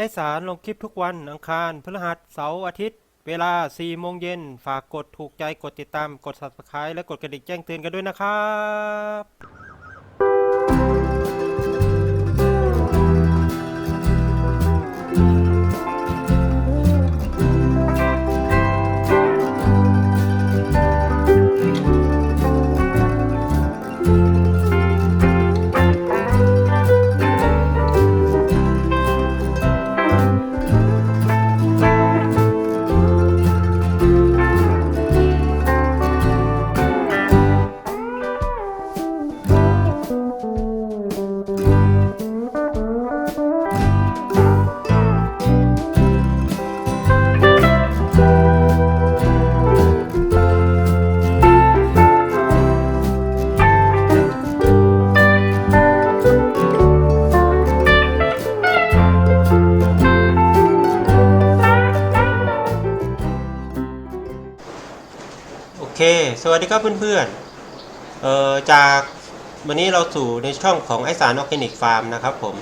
ไอสารลงคลิปทุกวันอังคารพฤหัสเสาร์อาทิตย์ เวลา 4 โมงเย็น ฝากกดถูกใจกดติดตามกด subscribe และกดกระดิ่งแจ้งเตือนกันด้วยนะครับ เค สวัสดีครับเพื่อนๆ เอ่อ จากวันนี้เราสู่ในช่องของไอสารออร์แกนิกฟาร์มนะครับผม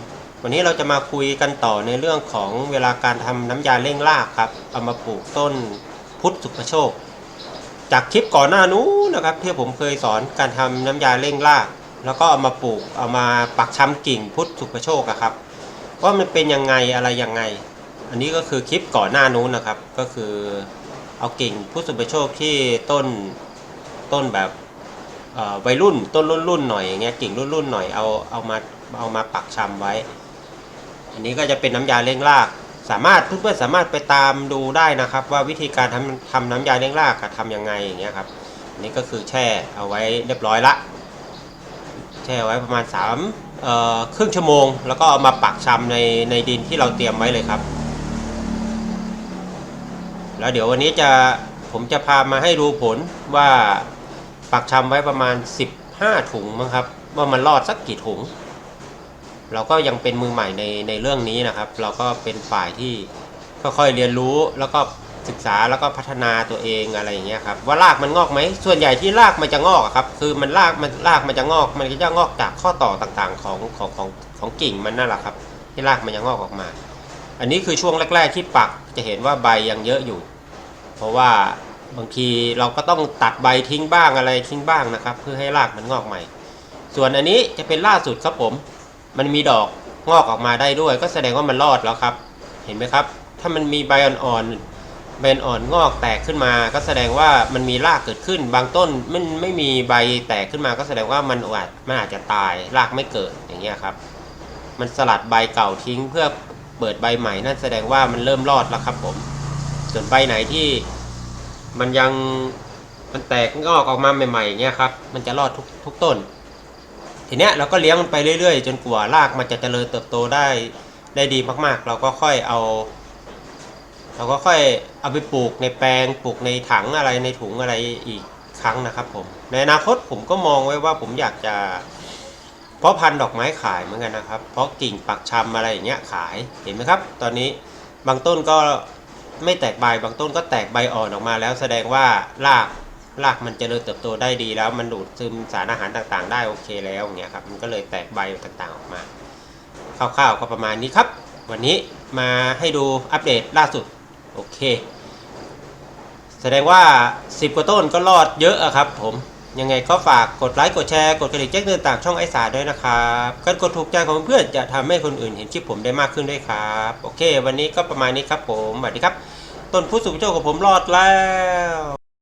วันนี้เราจะมาคุยกันต่อในเรื่องของเวลาการทำน้ำยาเร่งรากครับ เอามาปลูกต้นพุทธสุภโชค จากคลิปก่อนหน้านู้นนะครับที่ผมเคยสอนการทำน้ำยาเร่งราก แล้วก็เอามาปลูก เอามาปักชำกิ่งพุทธสุภโชคอะครับ ว่ามันเป็นยังไงอะไรยังไง อันนี้ก็คือคลิปก่อนหน้านู้นนะครับ ก็คือ เอากิ่งพุทธสุภโชคที่ต้นต้นแบบวัยรุ่นต้นรุ่นรุ่นหน่อยอย่างเงี้ยกิ่งรุ่นรุ่นหน่อยเอาเอามาเอามาปักชำไว้ อันนี้ก็จะเป็นน้ำยาเลี้ยงราก สามารถเพื่อนๆสามารถไปตามดูได้นะครับ ว่าวิธีการทำทำน้ำยาเลี้ยงรากอะทำยังไงอย่างเงี้ยครับอันนี้ก็คือแช่เอาไว้เรียบร้อยละ แช่ไว้ประมาณ3เอ่อครึ่งชั่วโมง แล้วก็เอามาปักชำในในดินที่เราเตรียมไว้เลยครับ แล้วเดี๋ยววันนี้จะผมจะพามาให้ดูผลว่าปักชำไว้ประมาณ 15 ถุงมั้งครับ ว่ามันรอดสักกี่ถุง เราก็ยังเป็นมือใหม่ในในเรื่องนี้นะครับ เราก็เป็นฝ่ายที่ค่อยๆเรียนรู้แล้วก็ศึกษาแล้วก็พัฒนาตัวเองอะไรอย่างเงี้ยครับว่ารากมันงอกไหมส่วนใหญ่ที่รากมันจะงอกครับ คือมันรากมันรากมันจะงอก มันก็จะงอกจากข้อต่อต่างๆ ของของของของกิ่งมันนั่นแหละครับ ที่รากมันจะงอกออกมา อันนี้คือช่วงแรก ๆที่ปัก จะเห็นว่าใบยังเยอะอยู่ เพราะว่าบางทีเราก็ต้องตัดใบทิ้งบ้างอะไรทิ้งบ้างนะครับ เพื่อให้รากมันงอกใหม่ ส่วนอันนี้จะเป็นล่าสุดครับผม มันมีดอกงอกออกมาได้ด้วย ก็แสดงว่ามันรอดแล้วครับ เห็นไหมครับ ถ้ามันมีใบอ่อนๆใบอ่อนงอกแตกขึ้นมา ก็แสดงว่ามันมีรากเกิดขึ้น บางต้นมันไม่มีใบแตกขึ้นมา ก็แสดงว่ามันอาจมันอาจจะตายรากไม่เกิดอย่างเงี้ยครับ มันสลัดใบเก่าทิ้งเพื่อ เปิดใบใหม่นั่นแสดงว่ามันเริ่มรอดแล้วครับผม ส่วนใบไหนที่มันยังมันแตกงอกออกมาใหม่ๆเงี้ยครับ มันจะรอดทุกทุกต้น ทีเนี้ยเราก็เลี้ยงมันไปเรื่อยๆ จนกว่ารากมันจะเจริญเติบโตได้ได้ดีมากๆ เราก็ค่อยเอา เราก็ค่อยเอาไปปลูกในแปลงปลูกในถังอะไรในถุงอะไรอีกครั้งนะครับผม ในอนาคตผมก็มองไว้ว่าผมอยากจะ เพราะพันดอกไม้ขายเหมือนกันนะครับ เพราะกิ่งปักชำอะไรอย่างเงี้ยขายเห็นไหมครับ ตอนนี้บางต้นก็ไม่แตกใบบางต้นก็แตกใบอ่อนออกมาแล้วแสดงว่ารากรากมันเจริญเติบโตได้ดีแล้วมันดูดซึมสารอาหารต่างๆ ได้โอเคแล้วอย่างเงี้ยครับมันก็เลยแตกใบต่างๆออกมาคร่าวๆก็ประมาณนี้ครับ วันนี้มาให้ดูอัปเดตล่าสุดโอเค แสดงว่า 10 กว่าต้นก็รอดเยอะอะครับผม ยังไงก็ฝากกดไลค์กดแชร์กดกระดิ่งแจ้งเตือนต่างช่องไอสาด้วยนะครับการกดถูกใจของเพื่อนจะทำให้คนอื่นเห็นคลิปผมได้มากขึ้นด้วยครับ โอเค วันนี้ก็ประมาณนี้ครับผมสวัสดีครับ ต้นผู้สูงโชคของผมรอดแล้ว